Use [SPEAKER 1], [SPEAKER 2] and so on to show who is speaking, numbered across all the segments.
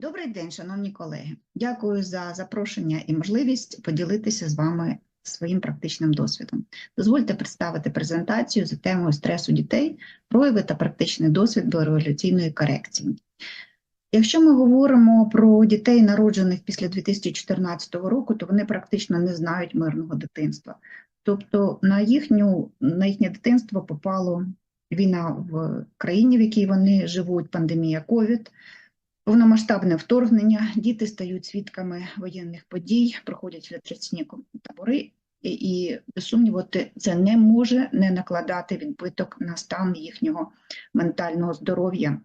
[SPEAKER 1] Добрий день, шановні колеги. Дякую за запрошення і можливість поділитися з вами своїм практичним досвідом. Дозвольте представити презентацію за темою стресу дітей, прояви та практичний досвід біорегуляційної корекції. Якщо ми говоримо про дітей, народжених після 2014 року, то вони практично не знають мирного дитинства. Тобто на, їхню, на їхнє дитинство попало війна в країні, в якій вони живуть, пандемія ковід, повномасштабне вторгнення, діти стають свідками воєнних подій, проходять ретраційні табори, і, і без сумніву, це не може не накладати відбиток на стан їхнього ментального здоров'я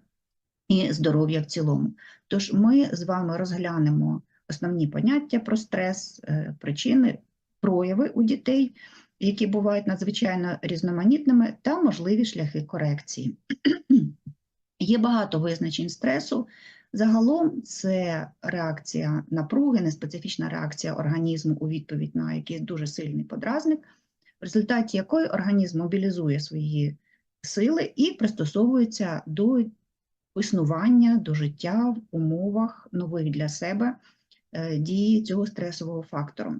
[SPEAKER 1] і здоров'я в цілому. Тож ми з вами розглянемо основні поняття про стрес, е, причини, прояви у дітей, які бувають надзвичайно різноманітними, та можливі шляхи корекції. Є багато визначень стресу. Загалом це реакція напруги, неспецифічна реакція організму у відповідь на якийсь дуже сильний подразник, в результаті якої організм мобілізує свої сили і пристосовується до існування, до життя в умовах нових для себе е, дії цього стресового фактору.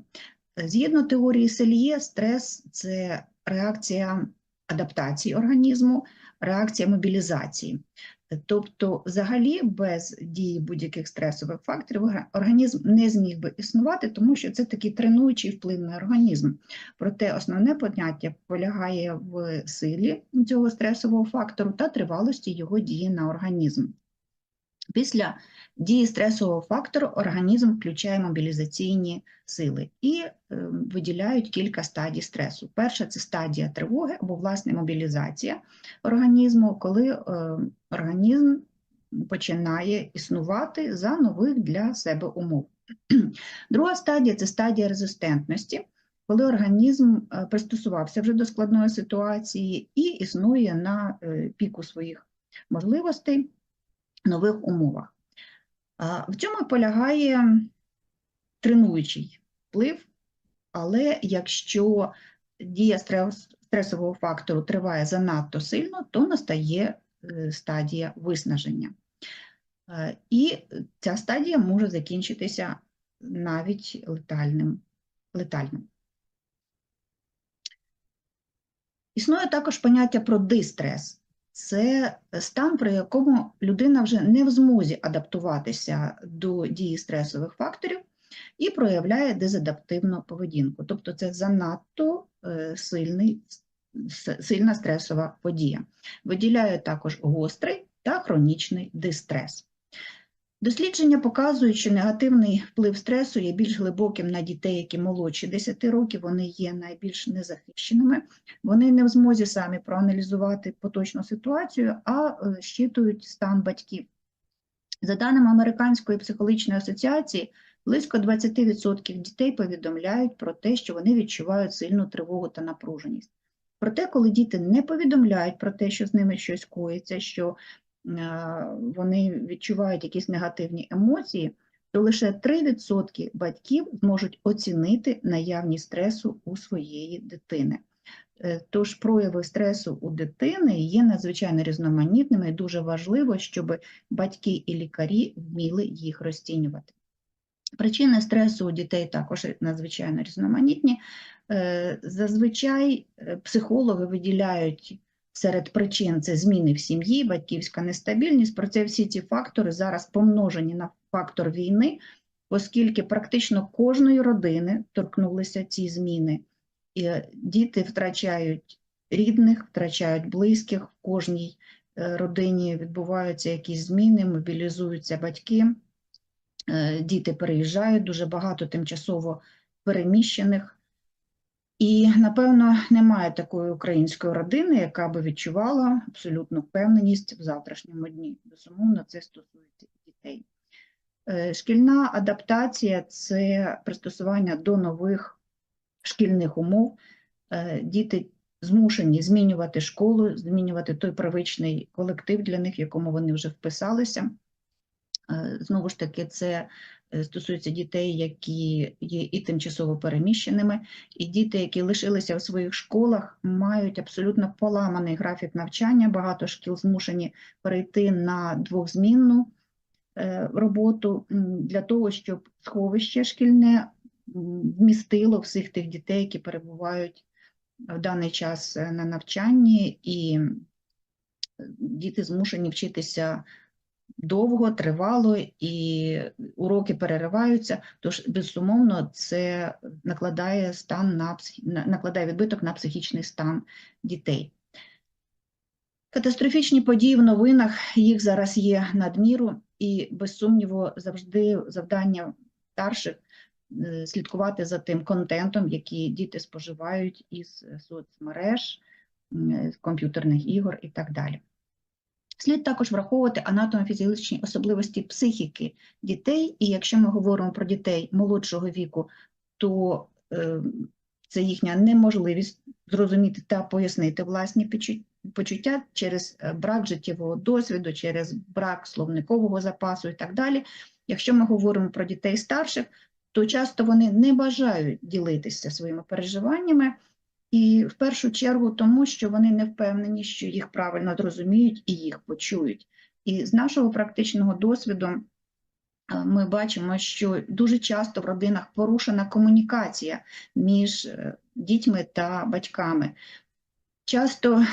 [SPEAKER 1] Згідно теорії Сельє, стрес це реакція адаптації організму, реакція мобілізації. Тобто, взагалі, без дії будь-яких стресових факторів організм не зміг би існувати, тому що це такий тренуючий вплив на організм. Проте основне поняття полягає в силі цього стресового фактору та тривалості його дії на організм. Після дії стресового фактору організм включає мобілізаційні сили і е, виділяють кілька стадій стресу. Перша це стадія тривоги або власне мобілізація організму, коли е, організм починає існувати за нових для себе умов. Друга стадія це стадія резистентності, коли організм е, пристосувався вже до складної ситуації і існує на піку своїх можливостей нових умовах. В цьому полягає тренуючий вплив, але якщо дія стресового фактору триває занадто сильно, то настає е, стадія виснаження. Е, І ця стадія може закінчитися навіть летальним. летальним. Існує також поняття про дистрес. Це стан, при якому людина вже не в змозі адаптуватися до дії стресових факторів і проявляє дезадаптивну поведінку. Тобто це занадто е, сильний, сильна стресова подія. виділяє також гострий та хронічний дистрес. Дослідження показують, що негативний вплив стресу є більш глибоким на дітей, які молодші 10 років, вони є найбільш незахищеними. Вони не в змозі самі проаналізувати поточну ситуацію, а е, щитують стан батьків. За даними Американської психологічної асоціації, близько 20% дітей повідомляють про те, що вони відчувають сильну тривогу та напруженість. Проте, коли діти не повідомляють про те, що з ними щось коїться, що вони відчувають якісь негативні емоції, то лише 3% батьків зможуть оцінити наявність стресу у своєї дитини. Е, Тож прояви стресу у дитини є надзвичайно різноманітними і дуже важливо, щоб батьки і лікарі вміли їх розцінювати. Причини стресу у дітей також надзвичайно різноманітні. Е, Зазвичай е, психологи виділяють серед причин це зміни в сім'ї, батьківська нестабільність. Проте всі ці фактори зараз помножені на фактор війни, оскільки практично кожної родини торкнулися ці зміни. І е, діти втрачають рідних, втрачають близьких, в кожній е, родині відбуваються якісь зміни, мобілізуються батьки, е, діти переїжджають, дуже багато тимчасово переміщених. І, напевно, немає такої української родини, яка би відчувала абсолютну впевненість в завтрашньому дні. Безумовно, це стосується дітей. Е, Шкільна адаптація це пристосування до нових шкільних умов. Е, Діти змушені змінювати школу, змінювати той привичний колектив для них, в якому вони вже вписалися. Е, Знову ж таки, це стосується дітей, які є і тимчасово переміщеними, і діти, які лишилися в своїх школах, мають абсолютно поламаний графік навчання. Багато шкіл змушені перейти на двохзмінну е, роботу для того, щоб сховище шкільне вмістило всіх тих дітей, які перебувають в даний час е, на навчанні, і е, діти змушені вчитися довго, тривало, і уроки перериваються. Тож, безумовно, це накладає стан на накладає відбиток на психічний стан дітей. Катастрофічні події в новинах їх зараз є надміру, і без сумніву завжди завдання старших е, слідкувати за тим контентом, який діти споживають із соцмереж, з комп'ютерних ігор і так далі. Слід також враховувати анатомофізіологічні особливості психіки дітей, і якщо ми говоримо про дітей молодшого віку, то е, це їхня неможливість зрозуміти та пояснити власні почуття через е, брак життєвого досвіду, через брак словникового запасу і так далі. Якщо ми говоримо про дітей старших, то часто вони не бажають ділитися своїми переживаннями, і в першу чергу тому, що вони не впевнені, що їх правильно зрозуміють і їх почують. І з нашого практичного досвіду е, ми бачимо, що дуже часто в родинах порушена комунікація між е, дітьми та батьками. Часто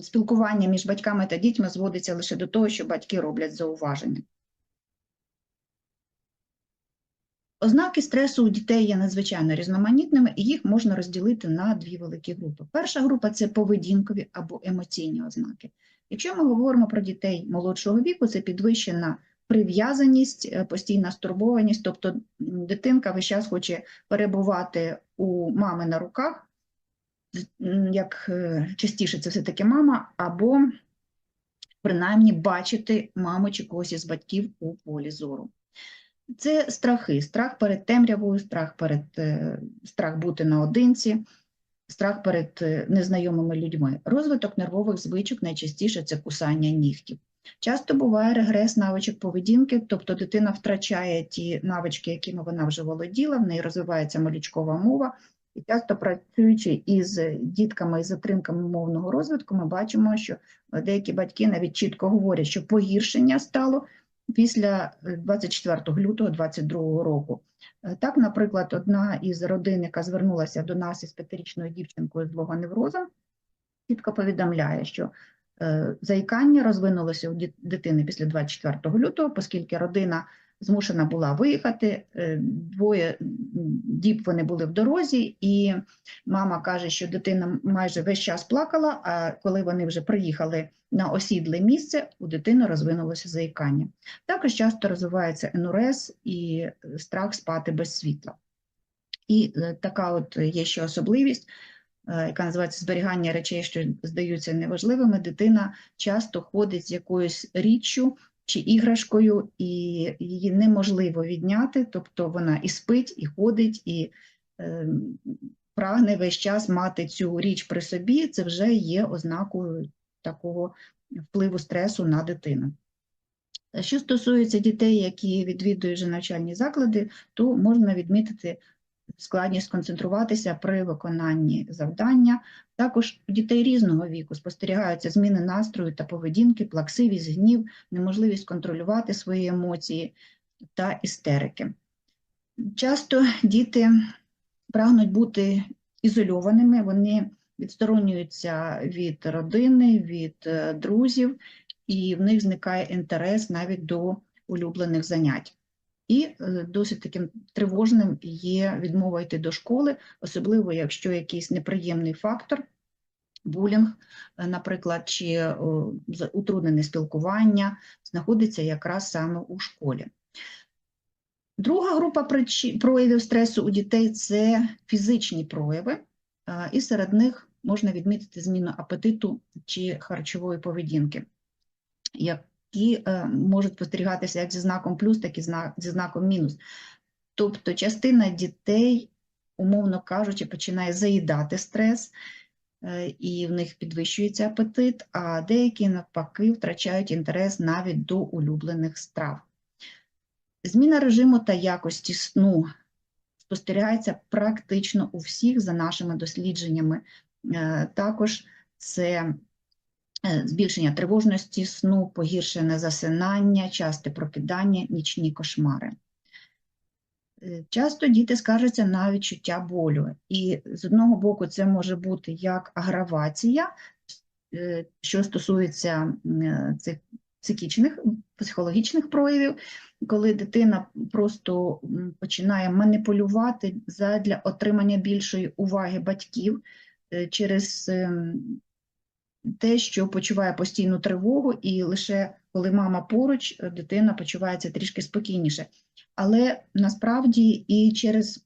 [SPEAKER 1] спілкування між батьками та дітьми зводиться лише до того, що батьки роблять зауваження. Ознаки стресу у дітей є надзвичайно різноманітними, і їх можна розділити на дві великі групи. Перша група це поведінкові або емоційні ознаки. Якщо ми говоримо про дітей молодшого віку, це підвищена прив'язаність, е, постійна стурбованість, тобто дитинка весь час хоче перебувати у мами на руках, як е, частіше це все-таки мама, або принаймні бачити маму чи когось із батьків у полі зору. Це страхи, страх перед темрявою, страх перед е, страх бути наодинці, страх перед е, незнайомими людьми. Розвиток нервових звичок найчастіше це кусання нігтів. Часто буває регрес навичок поведінки, тобто дитина втрачає ті навички, якими вона вже володіла, в неї розвивається малючкова мова. І часто працюючи із дітками із затримками мовного розвитку, ми бачимо, що деякі батьки навіть чітко говорять, що погіршення стало після е, 24 лютого 2022 року. Е, Так, наприклад, одна із родин, яка звернулася до нас із п'ятирічною дівчинкою з двогоневрозом, чітко повідомляє, що е, заїкання розвинулося у дит- дитини після 24 лютого, оскільки родина змушена була виїхати, е, двоє діб вони були в дорозі, і мама каже, що дитина майже весь час плакала, а коли вони вже приїхали на осідле місце, у дитини розвинулося заїкання. Також часто розвивається енурез і страх спати без світла. І е, така от є ще особливість, е, яка називається зберігання речей, що здаються неважливими. Дитина часто ходить з якоюсь річчю чи іграшкою, і її неможливо відняти, тобто вона і спить, і ходить, і е, прагне весь час мати цю річ при собі. Це вже є ознакою такого впливу стресу на дитину. Що стосується дітей, які відвідують вже навчальні заклади, то можна відмітити складність сконцентруватися при виконанні завдання. Також у дітей різного віку спостерігаються зміни настрою та поведінки, плаксивість, гнів, неможливість контролювати свої емоції та істерики. Часто діти прагнуть бути ізольованими, вони відсторонюються від родини, від е, друзів, і в них зникає інтерес навіть до улюблених занять. І е, досить таким тривожним є відмова йти до школи, особливо якщо якийсь неприємний фактор, булінг, е, наприклад, чи утруднене спілкування знаходиться якраз саме у школі. Друга група проявів стресу у дітей це фізичні прояви, і серед них можна відмітити зміну апетиту чи харчової поведінки, які е, можуть спостерігатися як зі знаком плюс, так і зі знаком мінус. Тобто частина дітей, умовно кажучи, починає заїдати стрес, е, і в них підвищується апетит, а деякі навпаки втрачають інтерес навіть до улюблених страв. Зміна режиму та якості сну спостерігається практично у всіх за нашими дослідженнями. Е, Також це збільшення тривожності сну, погіршене засинання, часте прокидання, нічні кошмари. Е, Часто діти скаржаться на відчуття болю, і з одного боку це може бути як агравація, е, що стосується е, цих психічних, психологічних проявів, коли дитина просто починає маніпулювати для отримання більшої уваги батьків е, через ем, те, що почуває постійну тривогу, і лише коли мама поруч, е, дитина почувається трішки спокійніше. Але насправді і через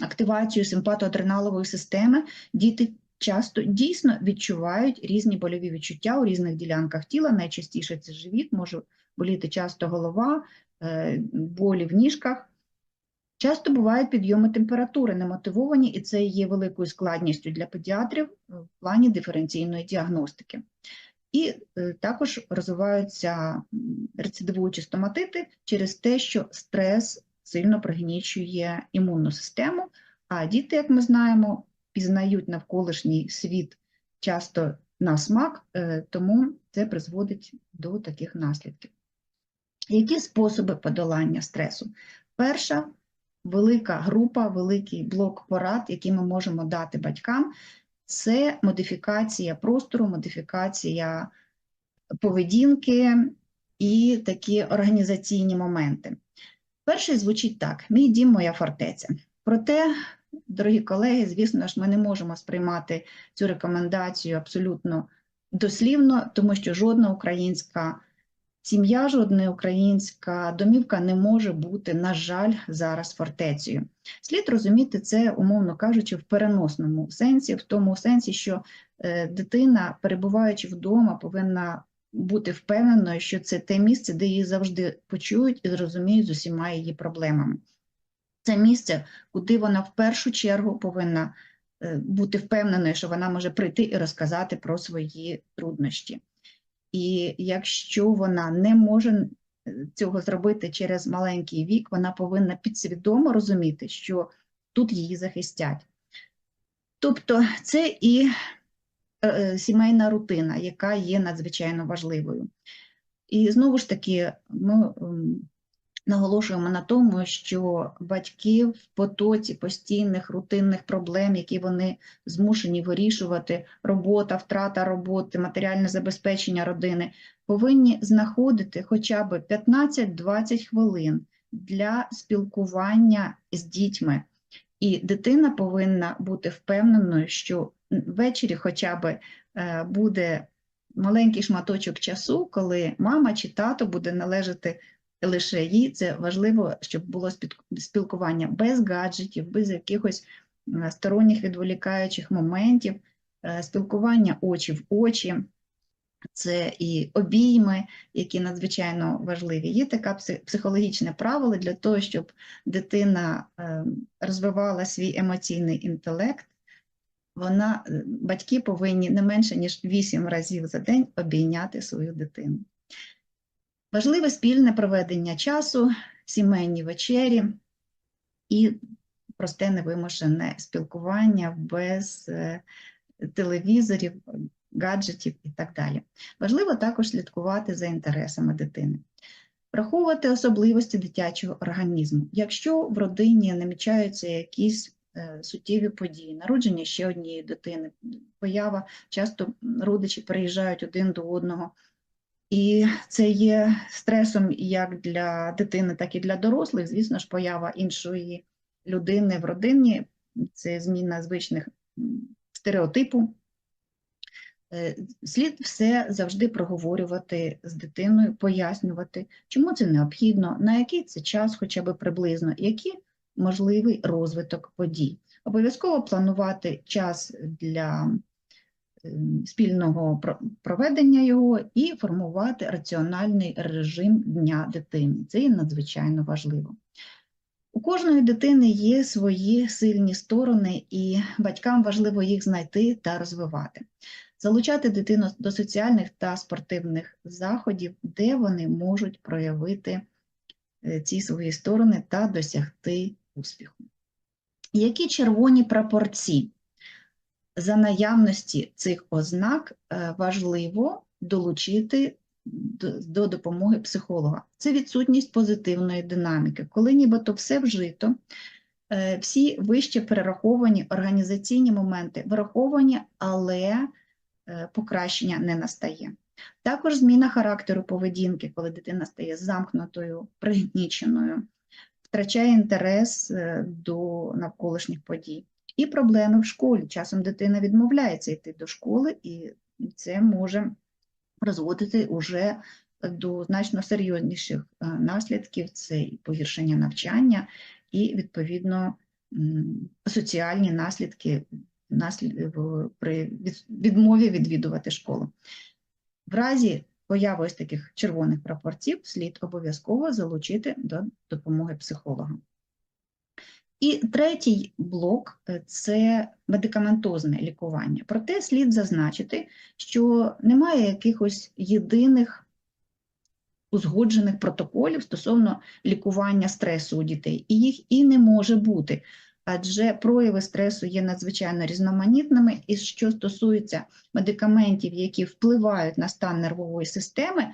[SPEAKER 1] активацію симпатоадреналової системи діти часто дійсно відчувають різні больові відчуття у різних ділянках тіла. Найчастіше це живіт, може боліти часто голова, е, болі в ніжках. Часто бувають підйоми температури немотивовані, і це є великою складністю для педіатрів е, в плані диференційної діагностики. І е, також розвиваються рецидивуючі стоматити через те, що стрес сильно пригнічує імунну систему, а діти, як ми знаємо, пізнають навколишній світ часто на смак, е, тому це призводить до таких наслідків. Які способи подолання стресу? Перша велика група, великий блок порад, який ми можемо дати батькам, це модифікація простору, модифікація поведінки і такі організаційні моменти. Перший звучить так: мій дім, моя фортеця. Проте, дорогі колеги, звісно ж, ми не можемо сприймати цю рекомендацію абсолютно дослівно, тому що жодна українська сім'я, жодна українська домівка не може бути, на жаль, зараз фортецею. Слід розуміти це, умовно кажучи, в переносному сенсі, в тому сенсі, що е, дитина, перебуваючи вдома, повинна бути впевненою, що це те місце, де її завжди почують і зрозуміють з усіма її проблемами. Це місце, куди вона в першу чергу повинна е, бути впевненою, що вона може прийти і розказати про свої труднощі. І якщо вона не може е, цього зробити через маленький вік, вона повинна підсвідомо розуміти, що тут її захистять. Тобто це і е, сімейна рутина, яка є надзвичайно важливою. І знову ж таки, ми ем, наголошуємо на тому, що батьки в потоці постійних рутинних проблем, які вони змушені вирішувати, робота, втрата роботи, матеріальне забезпечення родини, повинні знаходити хоча б 15-20 хвилин для спілкування з дітьми. І дитина повинна бути впевненою, що ввечері хоча б е, буде маленький шматочок часу, коли мама чи тато буде належати лише їй. Це важливо, щоб було спілкування без гаджетів, без якихось е, сторонніх відволікаючих моментів, е, спілкування очі в очі. Це і обійми, які надзвичайно важливі. Є таке психологічне правило для того, щоб дитина е, розвивала свій емоційний інтелект. Вона, батьки повинні не менше ніж 8 разів за день обійняти свою дитину. Важливе спільне проведення часу, сімейні вечері і просте невимушене спілкування без телевізорів, гаджетів і так далі. Важливо також слідкувати за інтересами дитини. Враховувати особливості дитячого організму. Якщо в родині намічаються якісь е, суттєві події, народження ще однієї дитини, поява, часто родичі приїжджають один до одного, і це є стресом як для дитини, так і для дорослих. Звісно ж, поява іншої людини в родині, це зміна звичних стереотипу. Е, слід все завжди проговорювати з дитиною, пояснювати, чому це необхідно, на який це час, хоча б приблизно, який можливий розвиток подій. Обов'язково планувати час для спільного проведення його і формувати раціональний режим дня дитини. Це є надзвичайно важливо. У кожної дитини є свої сильні сторони, і батькам важливо їх знайти та розвивати залучати дитину до соціальних та спортивних заходів, де вони можуть проявити е, ці свої сторони та досягти успіху. Які червоні прапорці? За наявності цих ознак е, важливо долучити до, до допомоги психолога. Це відсутність позитивної динаміки, коли нібито все вжито, е, всі вище перераховані організаційні моменти враховані, але е, покращення не настає. Також зміна характеру поведінки, коли дитина стає замкнутою, пригніченою, втрачає інтерес до навколишніх подій. І проблеми в школі. Часом дитина відмовляється йти до школи, і це може призводити уже до значно серйозніших е, наслідків: це і погіршення навчання, і відповідно соціальні наслідки при відмові відвідувати школу. В разі появи ось таких червоних прапорців слід обов'язково залучити до допомоги психолога. І третій блок е, це медикаментозне лікування. Проте слід зазначити, що немає якихось єдиних узгоджених протоколів стосовно лікування стресу у дітей, і їх і не може бути, адже прояви стресу є надзвичайно різноманітними, і що стосується медикаментів, які впливають на стан нервової системи,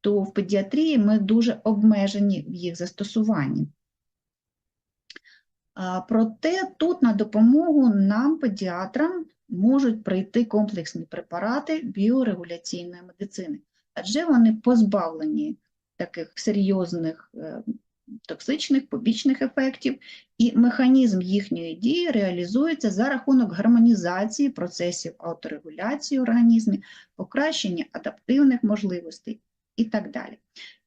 [SPEAKER 1] то в педіатрії ми дуже обмежені в їх застосуванні. Проте тут на допомогу нам, педіатрам, можуть прийти комплексні препарати біорегуляційної медицини, адже вони позбавлені таких серйозних е, токсичних побічних ефектів, і механізм їхньої дії реалізується за рахунок гармонізації процесів ауторегуляції в організмі, покращення адаптивних можливостей і так далі.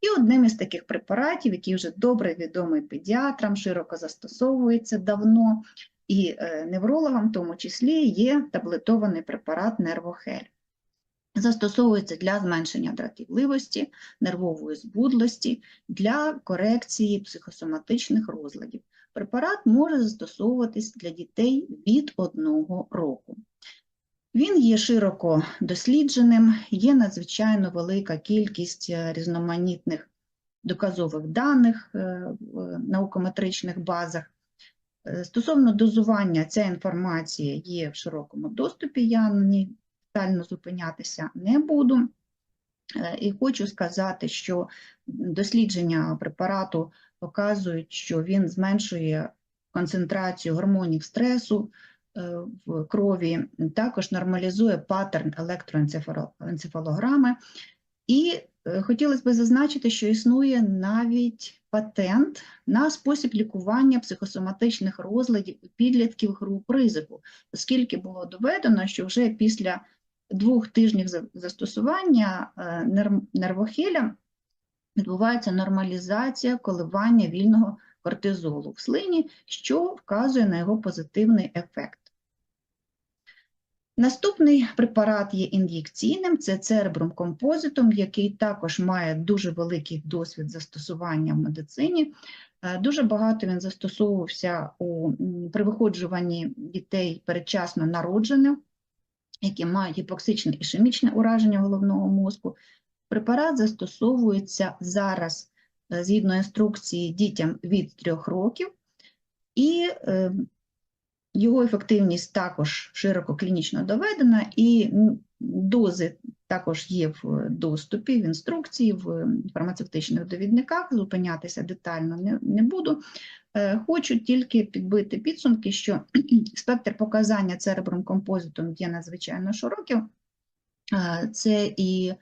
[SPEAKER 1] І одним із таких препаратів, який вже добре відомий педіатрам, широко застосовується давно, і е, неврологам в тому числі є таблетований препарат Нервохель. Застосовується для зменшення дратівливості, нервової збудлості, для корекції психосоматичних розладів. Препарат може застосовуватись для дітей від одного року. Він є широко дослідженим, є надзвичайно велика кількість е, різноманітних доказових даних е, в наукометричних базах. Е, Стосовно дозування, ця інформація є в широкому доступі, я на детально зупинятися не буду. Е, І хочу сказати, що дослідження препарату показують, що він зменшує концентрацію гормонів стресу е, в крові, також нормалізує паттерн електроенцефалограми. І е, хотілося б зазначити, що існує навіть патент на спосіб лікування психосоматичних розладів у підлітків груп ризику, оскільки було доведено, що вже після двох тижнів застосування е, нерв- нервохеля відбувається нормалізація коливання вільного кортизолу в слині, що вказує на його позитивний ефект. Наступний препарат є ін'єкційним, це церебрум композитом, який також має дуже великий досвід застосування в медицині. Е, Дуже багато він застосовувався у, при виходжуванні дітей передчасно народжених, які мають гіпоксичне ішемічне ураження головного мозку. Препарат застосовується зараз е, згідно інструкції дітям від 3 років, і е, його ефективність також широко клінічно доведена, і дози також є в доступі, в інструкції, в фармацевтичних довідниках. Зупинятися детально не, буду. Е, Хочу тільки підбити підсумки, що спектр показання церебром композитом є надзвичайно широким. Е, Це і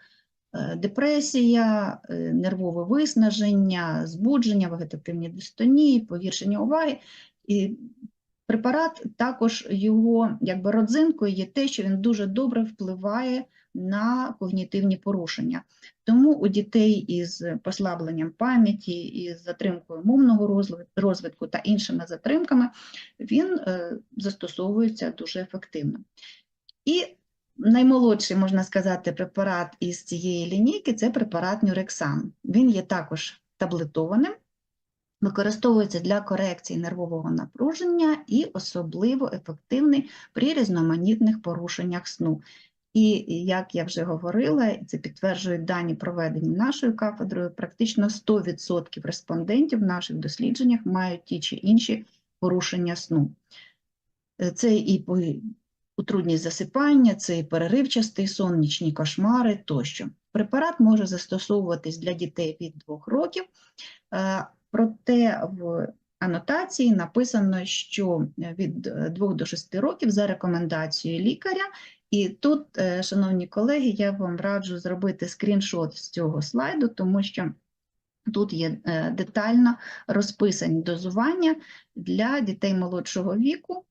[SPEAKER 1] е, депресія, нервове виснаження, збудження, вегетативні дистонії, погіршення уваги. І препарат також його якби родзинкою є те, що він дуже добре впливає на когнітивні порушення. Тому у дітей із послабленням пам'яті, із затримкою мовного розвитку та іншими затримками він е, застосовується дуже ефективно. І наймолодший, можна сказати, препарат із цієї лінійки це препарат Нюрексан. Він є також таблетованим, використовується для корекції нервового напруження і особливо ефективний при різноманітних порушеннях сну. І як я вже говорила, і це підтверджують дані, проведені нашою кафедрою, практично 100% респондентів в наших дослідженнях мають ті чи інші порушення сну. Е, Це і утрудність засипання, це і переривчастий сон, нічні кошмари тощо. Препарат може застосовуватись для дітей від 2 років, е, проте в анотації написано, що від 2 до 6 років за рекомендацією лікаря. І тут, е, шановні колеги, я вам раджу зробити скріншот з цього слайду, тому що тут є е, детально розписані дозування для дітей молодшого віку,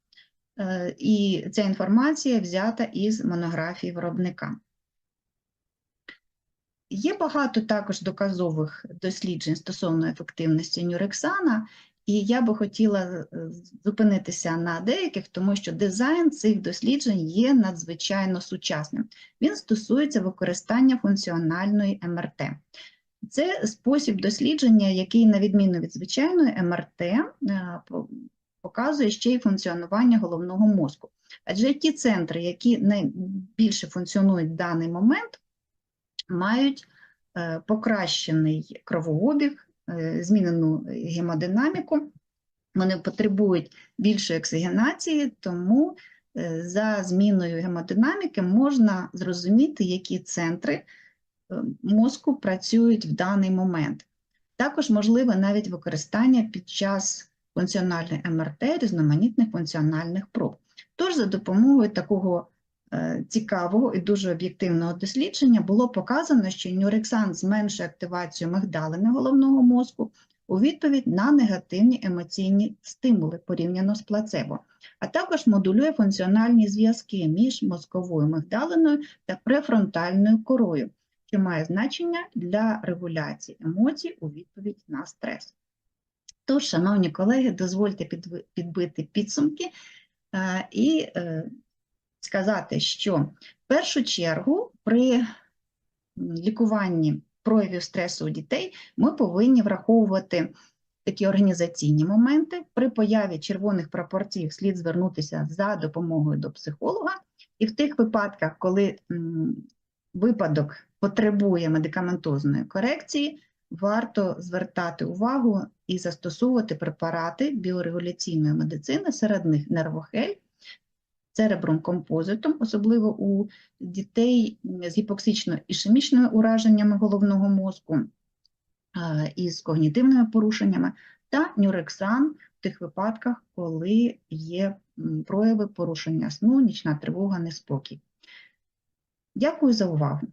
[SPEAKER 1] е, і ця інформація взята із монографії виробника. Є багато також доказових досліджень стосовно ефективності нюрексана, і я би хотіла е, зупинитися на деяких, тому що дизайн цих досліджень є надзвичайно сучасним. Він стосується використання функціональної МРТ. Це спосіб дослідження, який, на відміну від звичайної МРТ, е, показує ще й функціонування головного мозку. Адже ті центри, які найбільше функціонують в даний момент, мають е, покращений кровообіг, е, змінену гемодинаміку, вони потребують більшої оксигенації, тому е, за зміною гемодинаміки можна зрозуміти, які центри мозку працюють в даний момент. Також можливе навіть використання під час функціональної МРТ різноманітних функціональних проб. Тож за допомогою такого цікавого і дуже об'єктивного дослідження було показано, що нюрексан зменшує активацію мигдалини головного мозку у відповідь на негативні емоційні стимули порівняно з плацебо, а також модулює функціональні зв'язки між мозковою мигдалиною та префронтальною корою, що має значення для регуляції емоцій у відповідь на стрес. Тож, шановні колеги, дозвольте підбити підсумки е, і е, сказати, що в першу чергу при лікуванні проявів стресу у дітей ми повинні враховувати такі організаційні моменти. При появі червоних прапорців слід звернутися за допомогою до психолога, і в тих випадках, коли випадок потребує медикаментозної корекції, варто звертати увагу і застосовувати препарати біорегуляційної медицини, серед них нервохель, церебром композитом, особливо у дітей з гіпоксично-ішемічними ураженнями головного мозку і з когнітивними порушеннями, та нюрексан в тих випадках, коли є прояви порушення сну, нічна тривога, неспокій. Дякую за увагу.